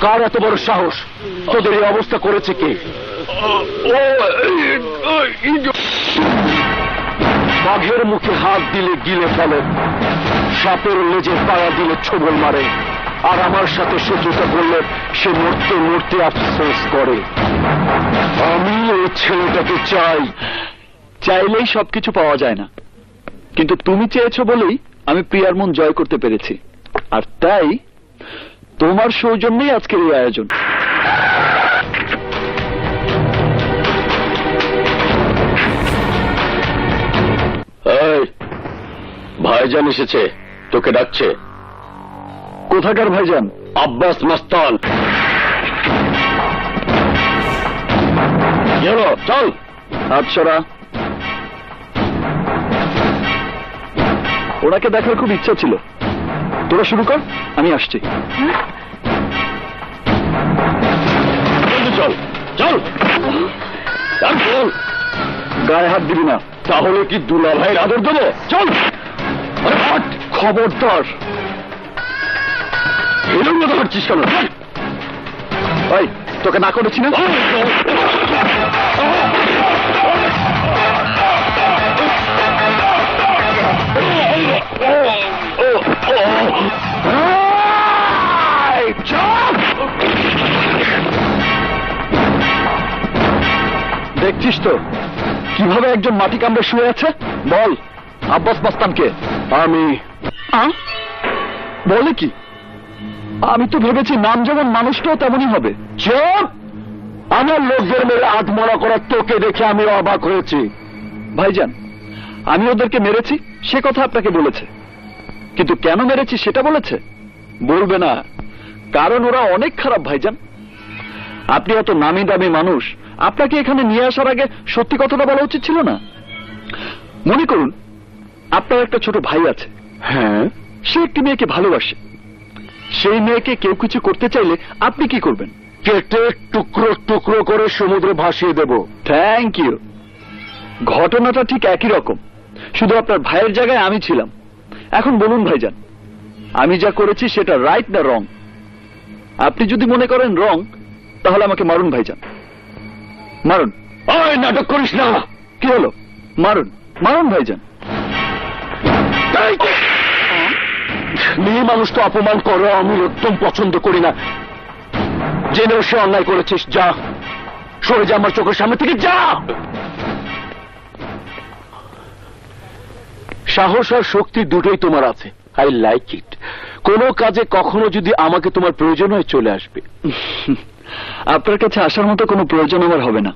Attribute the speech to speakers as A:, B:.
A: কার এত বড় সাহস? তোদের এই অবস্থা করেছে কে? বাঘের মুখে হাত দিলে গিলে ফেলে, সাপের লেজে পায়া দিলে ছবল মারে, আর আমার সাথে শত্রুতা করলে সে মরতে মরতে আফসোস করে। আমি ওই ছেলেটাকে চাই।
B: চাইলেই সবকিছু পাওয়া যায় না। কিন্তু তুমি চেয়েছো বলেই আমি প্রিয়ার মন জয় করতে পেরেছি। আর তাই তোমার সৌজন্যেই আজকের এই আয়োজন।
A: ভাইজান এসেছে তোকে ডাকছে।
B: কোথাকার ভাইজান?
A: আব্বাস মাস্তান। হলো? চল।
B: সরা ওনাকে দেখার খুব ইচ্ছা ছিল। তোরা শুরু কর আমি আসছি।
A: চল চল। চল,
B: গায়ে হাত দিবি না
A: তাহলে কি দুলা ভাইয়ের আদর দেবো? চল।
B: খবরদার।
A: এরম মতো হাঁটছিস কেন?
B: ভাই তোকে না করেছি না? দেখছিস তো কীভাবে একজন মাটি কামড়ে শুয়ে আছে? বল আব্বাস মাস্তানকে
A: আমি
B: বলে কি? আমি তো ভেবেছি নাম যেমন মানুষটাও তেমনই হবে।
A: চুপ আমার লোকদের মেরে আত্মরা করার তোকে দেখে আমি অবাক হয়েছি।
B: ভাইজান আমি ওদেরকে মেরেছি সে কথা আপনাকে বলেছে। কিন্তু কেন মেরেছি সেটা বলেছে? বলবে না। কারণ ওরা অনেক খারাপ ভাইজান। আপনি এত নামি দামি মানুষ আপনাকে এখানে নিয়ে আসার আগে সত্যি কথাটা বলা উচিত ছিল না? মনে করুন আপনার একটা ছোট ভাই আছে।
A: হ্যাঁ।
B: সে একটি মেয়েকে ভালোবাসে। সেই মেয়েকে কেউ কিছু করতে চাইলে আপনি কি করবেন?
A: কেটে টুকরো টুকরো করে সমুদ্রে ভাসিয়ে দেব।
B: থ্যাংক ইউ ঘটনাটা ঠিক একই রকম। শুধু আপনার ভাইয়ের জায়গায় আমি ছিলাম। এখন বলুন ভাইজান আমি যা করেছি সেটা রাইট না রং আপনি যদি মনে করেন রং তাহলে আমাকে মারুন ভাইজান। মারুন।
A: ওই নাটক করিস না।
B: কি হলো? মারুন। মারুন ভাইজান।
A: মেয়ে মানুষ তো অপমান করো আমি একদম পছন্দ করি না। জেনেও সে অন্যায় করেছিস যা। সরে যা আমার চোখের সামনে থেকে যা! সাহস আর শক্তি দুটোই তোমার আছে। আই লাইক ইট কোনো কাজে কখনো যদি আমাকে তোমার প্রয়োজন হয় চলে আসবে।
B: আপনার কাছে আসার মতো কোনো প্রয়োজন আমার হবে না।